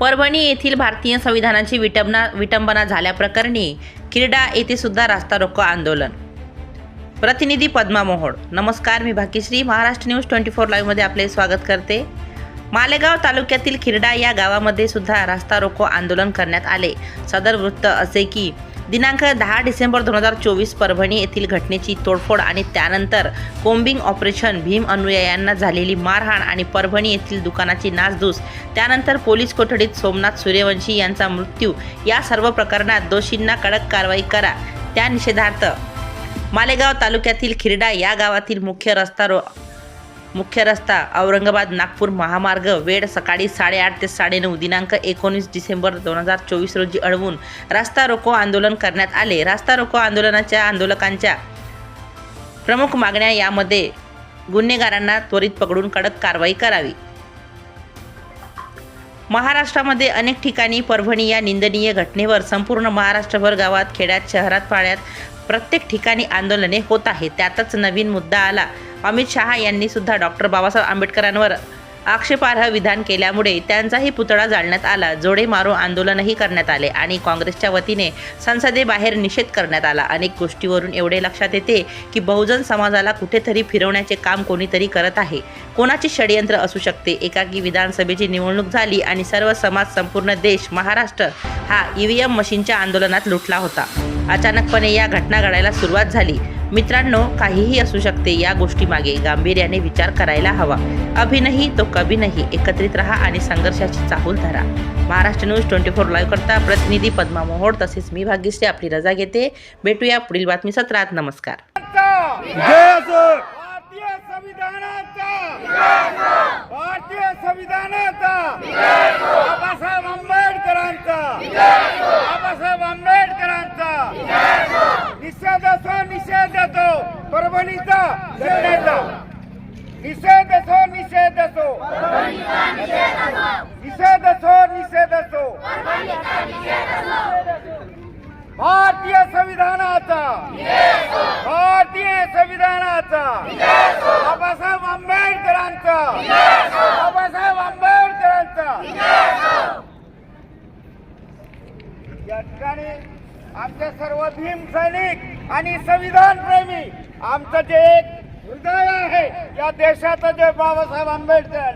परभणी येथील भारतीय संविधानाची विटंबना विटंबना झाल्याप्रकरणी किरडा येथे सुद्धा रास्ता रोको आंदोलन. प्रतिनिधी पद्मा मोहोळ नमस्कार मी Bhagyashree Maharashtra news twenty four लाईव्हमध्ये आपले स्वागत करते. मालेगाव तालुक्यातील खिरडा या गावामध्ये सुद्धा रास्ता रोको आंदोलन करण्यात आले. सदर वृत्त असे की दिनांक दहा डिसेंबर दोन हजार चोवीस परभणी येथील घटनेची तोडफोड आणि त्यानंतर कोम्बिंग ऑपरेशन भीम अनुयायांना झालेली मारहाण आणि परभणी येथील दुकानाची नासधूस त्यानंतर पोलीस कोठडीत सोमनाथ सूर्यवंशी यांचा मृत्यू या सर्व प्रकरणात दोषींना कडक कारवाई करा. त्या निषेधार्थ मालेगाव तालुक्यातील खिरडा या गावातील मुख्य रस्ता रो मुख्य रस्ता औरंगाबाद नागपूर महामार्ग वेळ सकाळी साडेआठ ते साडेनऊ दिनांक एकोणीस डिसेंबर दोन हजार चोवीस रोजी अडवून रास्ता रोको आंदोलन करण्यात आले. रास्ता रोको आंदोलनाच्या आंदोलकांच्या प्रमुख मागण्या यामध्ये गुन्हेगारांना त्वरित पकडून कडक कारवाई करावी. महाराष्ट्रामध्ये अनेक ठिकाणी परभणी या निंदनीय घटनेवर संपूर्ण महाराष्ट्रभर गावात खेड्यात शहरात पाड्यात प्रत्येक ठिकाणी आंदोलने होत आहेत. त्यातच नवीन मुद्दा आला. अमित शहा यांनी सुद्धा डॉक्टर बाबासाहेब आंबेडकरांवर आक्षेपार्ह विधान केल्यामुळे त्यांचाही पुतळा जाळण्यात आला जोडे मारो आंदोलनही करण्यात आले आणि काँग्रेसच्या वतीने संसदेबाहेर निषेध करण्यात आला. अनेक गोष्टीवरून एवढे लक्षात येते की बहुजन समाजाला कुठेतरी फिरवण्याचे काम कोणीतरी करत आहे. कोणाचे षडयंत्र असू शकते? एकाकी विधानसभेची निवडणूक झाली आणि सर्व समाज संपूर्ण देश महाराष्ट्र हा ईव्हीएम मशीनच्या आंदोलनात लुटला होता. अचानकपणे या घटना घडायला सुरुवात झाली. मित्रांनो काहीही असू शकते या गोष्टीमागे गांभीर्याने विचार करायला हवा. अभिनही तो कभी नाही एकत्रित राहा आणि संघर्षाची चाहूल धरा. Maharashtra news twenty four live करता प्रतिनिधी पद्मा मोहोड तसेच मी भाग्यश्री आपली रजा घेते. भेटूया पुढील बातमी सत्रात नमस्कार जय असो भारतीय संविधानाचा भारतीय संविधानाचा बाबासाहेब आंबेडकरांचा बाबासाहेब आंबेडकरांचा निषेध असो निषेध असो परभणीचा जनतेचा निषेध असो निषेध असो. निषेध असो निषेध असो. भारतीय संविधानाचा. भारतीय संविधानाचा. बाबासाहेब आंबेडकरांचा बाबासाहेब आंबेडकरांचा या ठिकाणी आमचे सर्व भीम सैनिक आणि संविधान प्रेमी आमचं जे एक हृदय आहे या देशाचं जे बाबासाहेब आंबेडकर